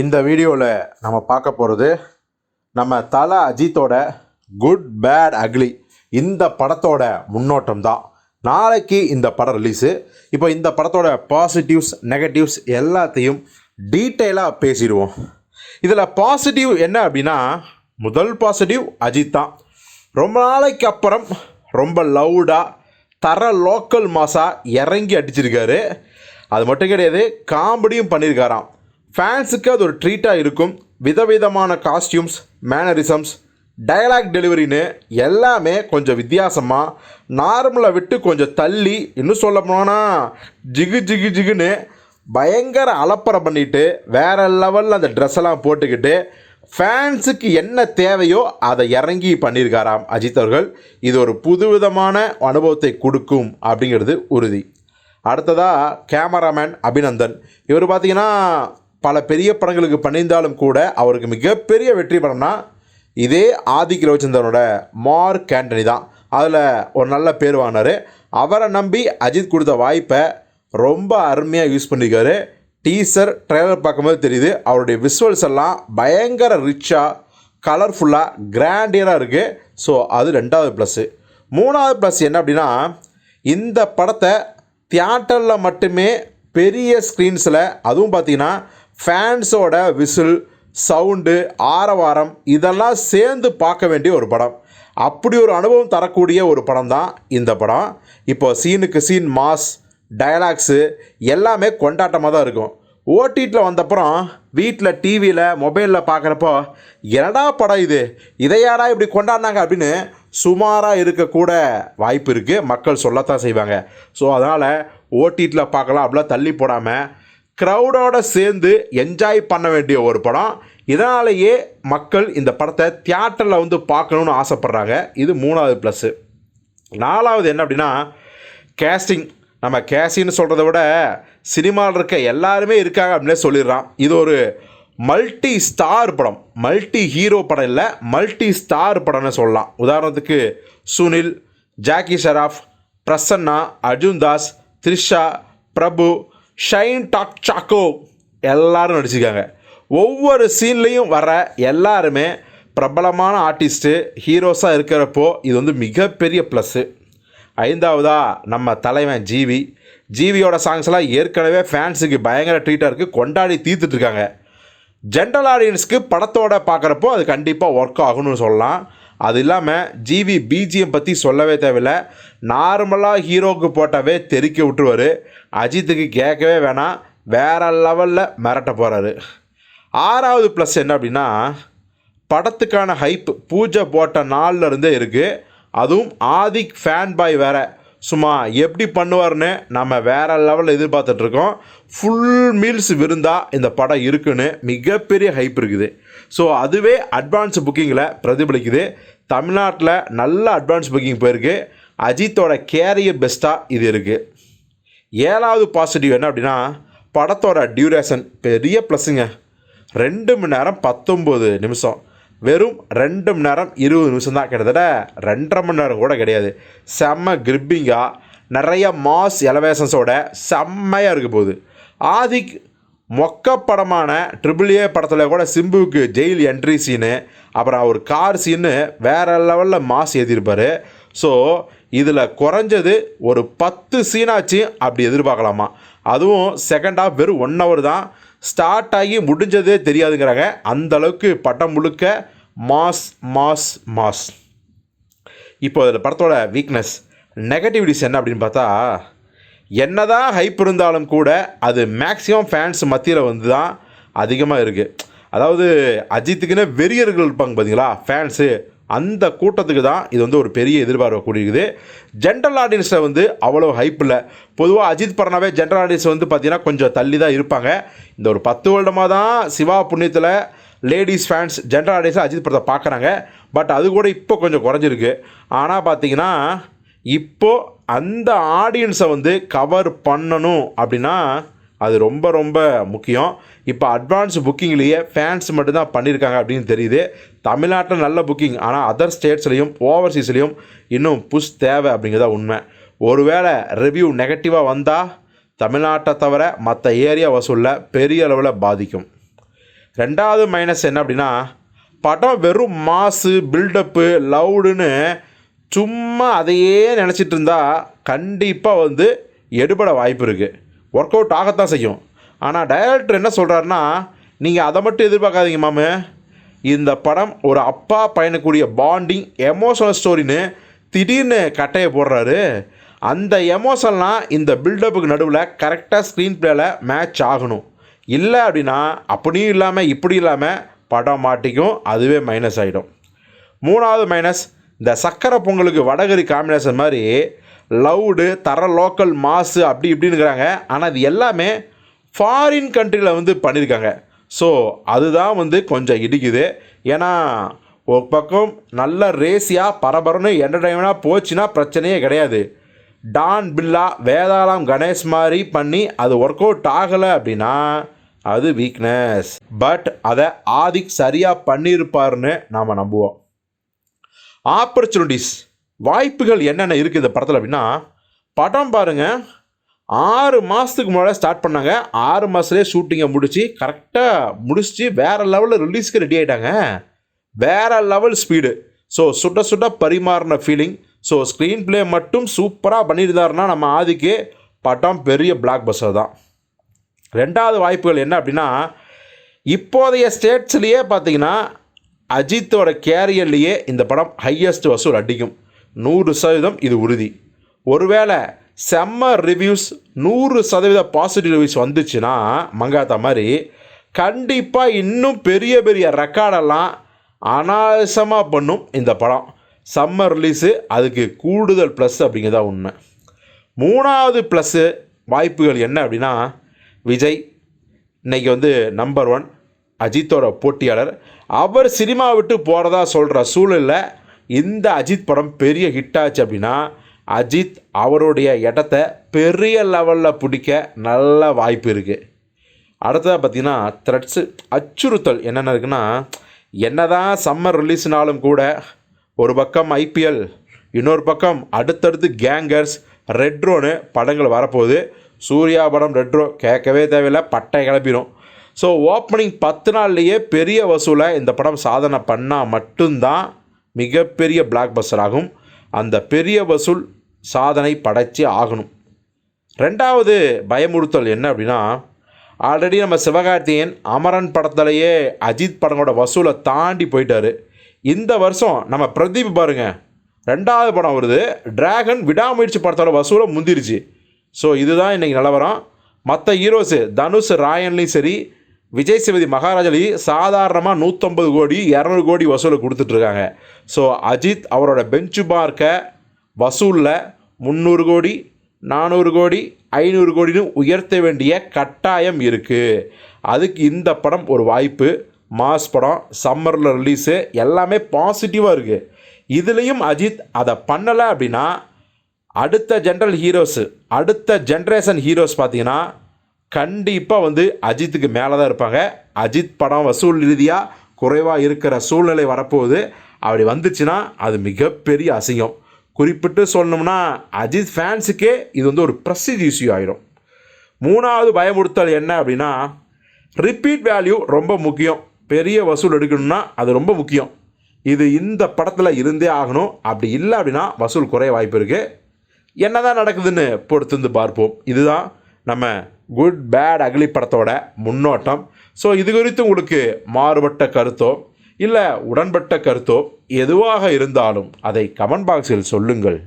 இந்த வீடியோவில் நம்ம பார்க்க போகிறது நம்ம தலை அஜித்தோட குட் பேட் அக்லி இந்த படத்தோட முன்னோட்டம் தான் நாளைக்கு இந்த படம் ரிலீஸு இப்போ இந்த படத்தோட பாசிட்டிவ்ஸ் நெகட்டிவ்ஸ் எல்லாத்தையும் டீட்டெயிலாக பேசிடுவோம். இதில் பாசிட்டிவ் என்ன அப்படின்னா முதல் பாசிட்டிவ் அஜித் தான் ரொம்ப நாளைக்கு அப்புறம் ரொம்ப லவுடாக தர லோக்கல் மாசாக இறங்கி அடிச்சிருக்காரு. அது மட்டும் கிடையாது காமெடியும் பண்ணியிருக்காராம். ஃபேன்ஸுக்கு அது ஒரு ட்ரீட்டாக இருக்கும். விதவிதமான காஸ்டியூம்ஸ் மேனரிசம்ஸ் டயலாக் டெலிவரின்னு எல்லாமே கொஞ்சம் வித்தியாசமாக நார்மலை விட்டு கொஞ்சம் தள்ளி இன்னும் சொல்ல போனால் ஜிகு ஜிகு ஜிகுன்னு பயங்கர அலப்பறை பண்ணிவிட்டு வேற லெவலில் அந்த ட்ரெஸ் எல்லாம் போட்டுக்கிட்டு ஃபேன்ஸுக்கு என்ன தேவையோ அதை இறங்கி பண்ணியிருக்காராம் அஜித் அவர்கள். இது ஒரு புதுவிதமான அனுபவத்தை கொடுக்கும் அப்படிங்கிறது உறுதி. அடுத்ததாக கேமராமேன் அபிநந்தன். இவர் பார்த்தீங்கன்னா பல பெரிய படங்களுக்கு பண்ணியிருந்தாலும் கூட அவருக்கு மிகப்பெரிய வெற்றி படம்னா இதே ஆதிக் ரவிச்சந்திரனோட மார்க் ஆண்டனி தான். அதில் ஒரு நல்ல பேர் வாங்கினார். அவரை நம்பி அஜித் கொடுத்த வாய்ப்பை ரொம்ப அருமையாக யூஸ் பண்ணியிருக்காரு டீசர் ட்ரெய்லர் பார்க்கும்போது தெரியுது அவருடைய விஷுவல்ஸ் எல்லாம் பயங்கர ரிச்சாக கலர்ஃபுல்லாக கிராண்டியராக இருக்குது ஸோ அது ரெண்டாவது ப்ளஸ்ஸு மூணாவது ப்ளஸ் என்ன அப்படின்னா இந்த படத்தை தியேட்டரில் மட்டுமே பெரிய ஸ்க்ரீன்ஸில் அதுவும் பார்த்தீங்கன்னா ஃபேன்ஸோட விசில் சவுண்டு ஆரவாரம் இதெல்லாம் சேர்ந்து பார்க்க வேண்டிய ஒரு படம். அப்படி ஒரு அனுபவம் தரக்கூடிய ஒரு படம் தான் இந்த படம். இப்போ சீனுக்கு சீன் மாஸ் டயலாக்ஸு எல்லாமே கொண்டாட்டமாக தான் இருக்கும். ஓடிடியில் வந்தப்புறம் வீட்டில் டிவியில் மொபைலில் பார்க்குறப்போ என்னடா படம் இது? இதை யாரா இப்படி கொண்டாடினாங்க? அப்படின்னு சுமாராக இருக்கக்கூட வாய்ப்பு இருக்குது மக்கள் சொல்லத்தான் செய்வாங்க. ஸோ அதனால் ஓடிடியில் பார்க்கலாம். அப்படிலாம் தள்ளி போடாமல் க்ரௌடோட சேர்ந்து என்ஜாய் பண்ண வேண்டிய ஒரு படம். இதனாலேயே மக்கள் இந்த படத்தை தியேட்டரில் வந்து பார்க்கணுன்னு ஆசைப்பட்றாங்க. இது மூணாவது ப்ளஸ்ஸு நாலாவது என்ன அப்படின்னா கேஸ்டிங் நம்ம கேஸ்டிங்னு சொல்கிறத விட சினிமாவில் இருக்க எல்லாருமே இருக்காங்க அப்படின்னே சொல்லிடுறான். இது ஒரு மல்டி ஸ்டார் படம். மல்டி ஹீரோ படம் இல்லை மல்டி ஸ்டார் படம்னு சொல்லலாம். உதாரணத்துக்கு சுனில் ஜாக்கி ஷராஃப் பிரசன்னா அர்ஜுன் தாஸ் த்ரிஷா பிரபு ஷைன் டாக் சாக்கோ எல்லாரும் நடிச்சிருக்காங்க. ஒவ்வொரு சீன்லேயும் வர எல்லாருமே பிரபலமான ஆர்டிஸ்ட்டு ஹீரோஸாக இருக்கிறப்போ இது வந்து மிகப்பெரிய ப்ளஸ்ஸு ஐந்தாவதாக நம்ம தலைவன் ஜிவி. ஜிவியோட சாங்ஸ்லாம் ஏற்கனவே ஃபேன்ஸுக்கு பயங்கர ட்ரீட்டாக இருக்குது கொண்டாடி தீர்த்துட்ருக்காங்க ஜென்ரல் ஆடியன்ஸ்க்கு படத்தோட பார்க்குறப்போ அது கண்டிப்பாக ஒர்க் ஆகுன்னு சொல்லலாம். அது இல்லாமல் ஜிவி பிஜிஎம் பற்றி சொல்லவே தேவையில்லை. நார்மலாக ஹீரோவுக்கு போட்டாவே தெறிக்க விட்டுருவார். அஜித்துக்கு கேட்கவே வேணாம். வேற லெவலில் மிரட்ட போகிறாரு ஆறாவது ப்ளஸ் என்ன அப்படின்னா படத்துக்கான ஹைப் பூஜை போட்ட நாள்லருந்தே இருக்குது அதுவும் ஆதிக் ஃபேன் பாய் வேறு. சும்மா எப்படி பண்ணுவார்னு நம்ம வேற லெவலில் எதிர்பார்த்துட்ருக்கோம் ஃபுல் மீல்ஸ் விருந்தா இந்த படம் இருக்குன்னு மிகப்பெரிய ஹைப் இருக்குது. ஸோ அதுவே அட்வான்ஸ் புக்கிங்கில் பிரதிபலிக்குது. தமிழ்நாட்டில் நல்ல அட்வான்ஸ் புக்கிங் போயிருக்கு. அஜித்தோட கேரியர் பெஸ்ட்டாக இது இருக்குது ஏழாவது பாசிட்டிவ் என்ன அப்படின்னா படத்தோட டியூரேஷன் பெரிய ப்ளஸ்ஸுங்க ரெண்டு மணி நேரம் பத்தொம்போது நிமிஷம். வெறும் ரெண்டு மணி நேரம் இருபது நிமிஷம் தான். கிட்டத்தட்ட ரெண்டரை மணி நேரம் கூட கிடையாது. செம்ம கிரிப்பிங்காக நிறைய மாஸ் எலவேஷன்ஸோட செம்மையாக இருக்க போகுது. ஆதிக் மொக்க படமான ட்ரிபிள் ஏ படத்தில் கூட சிம்புவுக்கு ஜெயில் என்ட்ரி சீனு அப்புறம் அவர் கார் சீனு வேறு லெவலில் மாஸ் ஏற்றிருப்பார் ஸோ இதில் குறைஞ்சது ஒரு பத்து சீனாச்சும் அப்படி எதிர்பார்க்கலாமா? அதுவும் செகண்ட் ஹாஃப் வெறும் ஒன் ஹவர் தான். ஸ்டார்ட் ஆகி முடிஞ்சதே தெரியாதுங்கிறாங்க. அந்த அளவுக்கு படம் முழுக்க மாஸ் மாஸ் மாஸ். இப்போ அதில் படத்தோட வீக்னஸ் நெகட்டிவிட்டிஸ் என்ன அப்படின்னு பார்த்தா என்னதான் ஹைப் இருந்தாலும் கூட அது மேக்ஸிமம் ஃபேன்ஸ் மத்தியில் வந்து தான் அதிகமாக இருக்குது அதாவது அஜித்துக்குன்னு வெறியர்கள் இருப்பாங்க பார்த்தீங்களா ஃபேன்ஸு அந்த கூட்டத்துக்கு தான் இது வந்து ஒரு பெரிய எதிர்பார்க்கக்கூடியது ஜென்ரல் ஆடியன்ஸில் வந்து அவ்வளோ ஹைப் இல்லை. பொதுவாக அஜித் படனாவே ஜென்ரல் ஆடியன்ஸ் வந்து பார்த்திங்கன்னா கொஞ்சம் தள்ளி தான் இருப்பாங்க. இந்த ஒரு பத்து வருடமாக தான் சிவா புண்ணியத்தில் லேடிஸ் ஃபேன்ஸ் ஜென்ரல் ஆடியன்ஸில் அஜித் படத்தை பார்க்குறாங்க பட் அது கூட இப்போ கொஞ்சம் குறைஞ்சிருக்கு. ஆனால் பார்த்தீங்கன்னா இப்போ அந்த ஆடியன்ஸை வந்து கவர் பண்ணணும் அப்படின்னா அது ரொம்ப ரொம்ப முக்கியம். இப்போ அட்வான்ஸ் புக்கிங்லேயே ஃபேன்ஸ் மட்டும்தான் பண்ணியிருக்காங்க அப்படின்னு தெரியுது. தமிழ்நாட்டில் நல்ல புக்கிங் ஆனால் அதர் ஸ்டேட்ஸ்லேயும் ஓவர்சீஸ்லேயும் இன்னும் புஷ் தேவை அப்படிங்கிறதா உண்மை. ஒருவேளை ரிவ்யூ நெகட்டிவாக வந்தால் தமிழ்நாட்டை தவிர மற்ற ஏரியா வசூலில் பெரிய அளவில் பாதிக்கும். ரெண்டாவது மைனஸ் என்ன அப்படின்னா படம் வெறும் மாசு பில்டப்பு லவுடுன்னு சும்மா அதையே நினச்சிட்டு இருந்தால் கண்டிப்பாக வந்து எடுபட வாய்ப்பு இருக்குது ஒர்க் அவுட் ஆகத்தான் செய்யும். ஆனால் டைரக்டர் என்ன சொல்கிறாருன்னா நீங்கள் அதை மட்டும் எதிர்பார்க்காதீங்க மாமு. இந்த படம் ஒரு அப்பா பயணக்கூடிய பாண்டிங் எமோஷனல் ஸ்டோரின்னு திடீர்னு கட்டையை போடுறாரு. அந்த எமோஷன்லாம் இந்த பில்டப்புக்கு நடுவில் கரெக்டாக ஸ்க்ரீன் பிளேயில் மேட்ச் ஆகணும். இல்லை அப்படின்னா அப்படியும் இல்லாமல் இப்படி இல்லாமல் படம் மாட்டிக்கும். அதுவே மைனஸ் ஆகிடும் மூணாவது மைனஸ் இந்த சக்கரை பொங்கலுக்கு வடகரி காம்பினேஷன் மாதிரி லவுடு தர லோக்கல் மாசு அப்படி இப்படின்னுங்கிறாங்க. ஆனால் இது எல்லாமே ஃபாரின் கண்ட்ரியில் வந்து பண்ணியிருக்காங்க ஸோ அதுதான் வந்து கொஞ்சம் இடிக்குது. ஏன்னா ஒரு பக்கம் நல்ல ரேசியாக பரபரன்னு என்டர்டைன்மெண்ட்டாக போச்சுன்னா பிரச்சனையே கிடையாது. டான் பில்லா வேதாளம் கணேஷ் மாதிரி பண்ணி அது ஒர்க் அவுட் ஆகலை அப்படின்னா அது வீக்னஸ் பட் அதை ஆதிக் சரியாக பண்ணியிருப்பாருன்னு நாம் நம்புவோம். ஆப்பர்ச்சுனிட்டிஸ் வாய்ப்புகள் என்னென்ன இருக்குது இந்த படத்தில் அப்படின்னா படம் பாருங்க. ஆறு மாதத்துக்கு முன்னாடி ஸ்டார்ட் பண்ணாங்க. ஆறு மாதத்துலேயே ஷூட்டிங்கை முடித்து கரெக்டாக முடிச்சு வேறு லெவலில் ரிலீஸ்க்கு ரெடி ஆகிட்டாங்க வேறு லெவல் ஸ்பீடு ஸோ சுட்ட சுட்ட பரிமாறின ஃபீலிங் ஸோ ஸ்க்ரீன் ப்ளே மட்டும் சூப்பராக பண்ணியிருந்தாருன்னா நம்ம ஆதிக்கு படம் பெரிய பிளாக் பஸ்ஸர் தான். ரெண்டாவது வாய்ப்புகள் என்ன அப்படின்னா இப்போதைய ஸ்டேட்ஸ்லேயே பார்த்தீங்கன்னா அஜித்தோட கேரியர்லேயே இந்த படம் ஹையஸ்ட் வசூல் அடிக்கும். நூறு சதவீதம் இது உறுதி. ஒருவேளை செம்ம ரிவ்யூஸ் நூறு சதவீத பாசிட்டிவ் ரிவ்யூஸ் வந்துச்சுன்னா மங்காத்தா மாதிரி கண்டிப்பாக இன்னும் பெரிய பெரிய ரெக்கார்டெல்லாம் அனாவசியமாக பண்ணும் இந்த படம். சம்மர் ரிலீஸு அதுக்கு கூடுதல் ப்ளஸ் அப்படிங்கிறதா உண்மை. மூணாவது ப்ளஸ்ஸு வாய்ப்புகள் என்ன அப்படின்னா விஜய். இன்னைக்கு வந்து நம்பர் ஒன் அஜித்தோட போட்டியாளர். அவர் சினிமா விட்டு போகிறதா சொல்கிற சூழலில் இந்த அஜித் படம் பெரிய ஹிட் ஆச்சு அப்படின்னா அஜித் அவருடைய இடத்த பெரிய லெவலில் பிடிக்க நல்ல வாய்ப்பு இருக்குது அடுத்ததாக பார்த்தீங்கன்னா த்ரெட்ஸு அச்சுறுத்தல் என்னென்ன இருக்குன்னா என்ன தான் சம்மர் ரிலீஸ்னாலும் கூட ஒரு பக்கம் ஐபிஎல் இன்னொரு பக்கம் அடுத்தடுத்து கேங்கர்ஸ் ரெட்ரோன்னு படங்கள் வரப்போகுது. சூர்யா படம் ரெட்ரோ கேட்கவே தேவையில்லை பட்டை கிளப்பிடும் ஸோ ஓப்பனிங் பத்து நாள்லேயே பெரிய வசூலை இந்த படம் சாதனை பண்ணால் மட்டும்தான் மிகப்பெரிய பிளாக் பஸ்டர் ஆகும். அந்த பெரிய வசூல் சாதனை படைச்சி ஆகணும். ரெண்டாவது பயமுறுத்தல் என்ன அப்படின்னா ஆல்ரெடி நம்ம சிவகார்த்திகேயன் அமரன் படத்துலையே அஜித் படங்களோட வசூலை தாண்டி போயிட்டாரு. இந்த வருஷம் நம்ம பிரதீப் பாருங்க ரெண்டாவது படம் வருது. டிராகன் விடாமுயற்சி படத்தோட வசூலை முந்திருச்சு. ஸோ இதுதான் இன்றைக்கி நிலவரம். மற்ற ஹீரோஸு தனுஷ் ராயன்லேயும் சரி விஜய் சேதுபதி மகாராஜலி சாதாரணமாக நூற்றம்பது கோடி இரநூறு கோடி வசூலை கொடுத்துட்ருக்காங்க ஸோ அஜித் அவரோட பெஞ்சு பார்க்கை வசூலில் முந்நூறு கோடி நானூறு கோடி ஐநூறு கோடின்னு உயர்த்த வேண்டிய கட்டாயம் இருக்குது அதுக்கு இந்த படம் ஒரு வாய்ப்பு. மாஸ் படம் சம்மரில் ரிலீஸு எல்லாமே பாசிட்டிவாக இருக்குது இதுலேயும் அஜித் அதை பண்ணலை அப்படின்னா அடுத்த ஜென்ரல் ஹீரோஸு அடுத்த ஜென்ரேஷன் ஹீரோஸ் பார்த்தீங்கன்னா கண்டிப்பாக வந்து அஜித்துக்கு மேலே தான் இருப்பாங்க. அஜித் படம் வசூல் ரீதியாக குறைவாக இருக்கிற சூழ்நிலை வரப்போகுது. அப்படி வந்துச்சுன்னா அது மிகப்பெரிய அசிங்கம். குறிப்பிட்டு சொல்லணும்னா அஜித் ஃபேன்ஸுக்கே இது வந்து ஒரு ப்ரெஸ்டீஜ் இஷ்யூ ஆகிடும் மூணாவது பயமுறுத்தல் என்ன அப்படின்னா ரிப்பீட் வேல்யூ ரொம்ப முக்கியம். பெரிய வசூல் எடுக்கணும்னா அது ரொம்ப முக்கியம். இது இந்த படத்தில் இருந்தே ஆகணும். அப்படி இல்லை அப்படின்னா வசூல் குறைய வாய்ப்பு இருக்குது என்னதான் நடக்குதுன்னு பொறுத்து வந்து பார்ப்போம். இதுதான் நம்ம குட் பேட் அக்லி படத்தோட முன்னோட்டம். ஸோ இது குறித்து உங்களுக்கு மாறுபட்ட கருத்தோ இல்லை உடன்பட்ட கருத்தோ எதுவாக இருந்தாலும் அதை கமெண்ட் பாக்ஸில் சொல்லுங்கள்.